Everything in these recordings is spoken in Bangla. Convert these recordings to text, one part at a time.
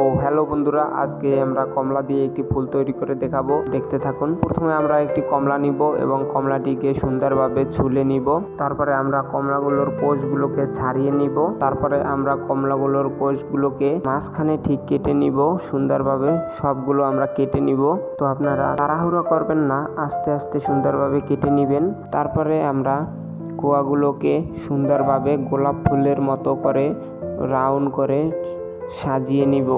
তো হ্যালো বন্ধুরা, আজকে আমরা কমলা দিয়ে একটি ফুল তৈরি করে দেখাবো। দেখতে থাকুন। প্রথমে আমরা একটি কমলা নিব এবং কমলাটিকে সুন্দরভাবে ছুলে নিব। তারপরে আমরা কমলাগুলোর কোষগুলোকে ছাড়িয়ে নিব। তারপরে আমরা কমলাগুলোর কোষগুলোকে মাঝখানে ঠিক কেটে নিব। সুন্দরভাবে সবগুলো আমরা কেটে নিব। তো আপনারা তাড়াহুড়ো করবেন না, আস্তে আস্তে সুন্দরভাবে কেটে নিবেন। তারপরে আমরা কোয়াগুলোকে সুন্দরভাবে গোলাপ ফুলের মতো করে, রাউন্ড করে সাজিয়ে নিব।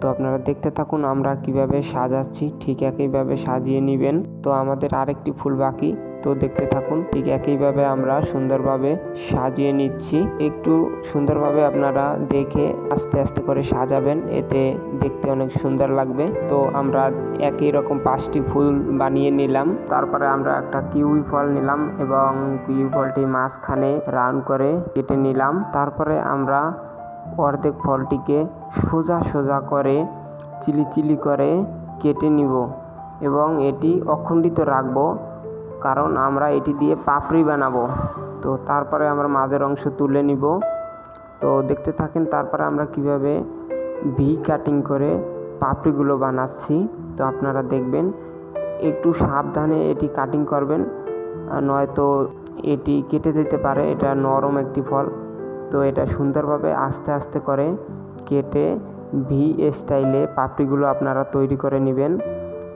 তো আপনারা দেখতে থাকুন আমরা কীভাবে সাজাচ্ছি, ঠিক একইভাবে সাজিয়ে নেবেন। তো আমাদের আরেকটি ফুল বাকি, তো দেখতে থাকুন ঠিক একইভাবে আমরা সুন্দরভাবে সাজিয়ে নিচ্ছি। একটু সুন্দরভাবে আপনারা দেখে আস্তে আস্তে করে সাজাবেন, এতে দেখতে অনেক সুন্দর লাগবে। তো আমরা একই রকম পাঁচটি ফুল বানিয়ে নিলাম, তারপরে আমরা একটা কিউই ফল নিলাম এবং কিউই ফলটি মাঝখানে রাউন্ড করে কেটে নিলাম। তারপরে আমরা অর্ধেক ফলটিকে সোজা সোজা করে চিলি চিলি করে কেটে নিব এবং এটি অখণ্ডিত রাখব, কারণ আমরা এটি দিয়ে পাপড়ি বানাবো। তো তারপরে আমরা মাঝের অংশ তুলে নিব। তো দেখতে থাকেন, তারপরে আমরা কীভাবে ভি কাটিং করে পাপড়িগুলো বানাচ্ছি। তো আপনারা দেখবেন, একটু সাবধানে এটি কাটিং করবেন, নয়তো এটি কেটে যেতে পারে। এটা নরম একটি ফল। তো এটা সুন্দরভাবে আস্তে আস্তে করে কেটে ভি স্টাইলে পাপড়িগুলো আপনারা তৈরি করে নেবেন।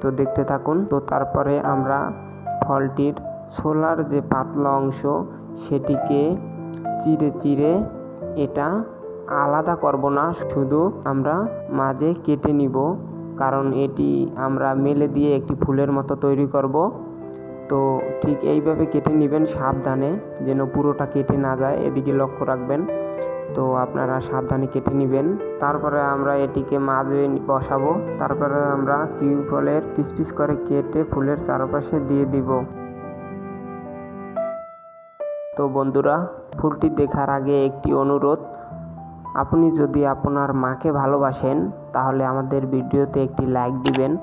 তো দেখতে থাকুন। তো তারপরে আমরা ফলটির ছোলার যে পাতলা অংশ, সেটিকে চিড়ে চিড়ে এটা আলাদা করব না, শুধু আমরা মাঝে কেটে নিব। কারণ এটি আমরা মেলে দিয়ে একটি ফুলের মতো তৈরি করব। তো ঠিক এইভাবে কেটে নেবেন সাবধানে, যেন পুরোটা কেটে না যায়, এদিকে লক্ষ্য রাখবেন। তো আপনারা সাবধানে কেটে নেবেন। তারপরে আমরা এটিকে মাঝে বসাবো। তারপরে আমরা কিউ ফলের পিস পিস করে কেটে ফুলের চারপাশে দিয়ে দিব। তো বন্ধুরা, ফুলটি দেখার আগে একটি অনুরোধ। আপনি যদি আপনার মাকে ভালোবাসেন, তাহলে আমাদের ভিডিওতে একটি লাইক দিবেন।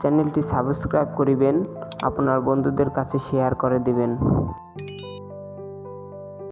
চ্যানেলটি সাবস্ক্রাইব করিবেন। আপনার বন্ধুদের কাছে শেয়ার করে দিবেন।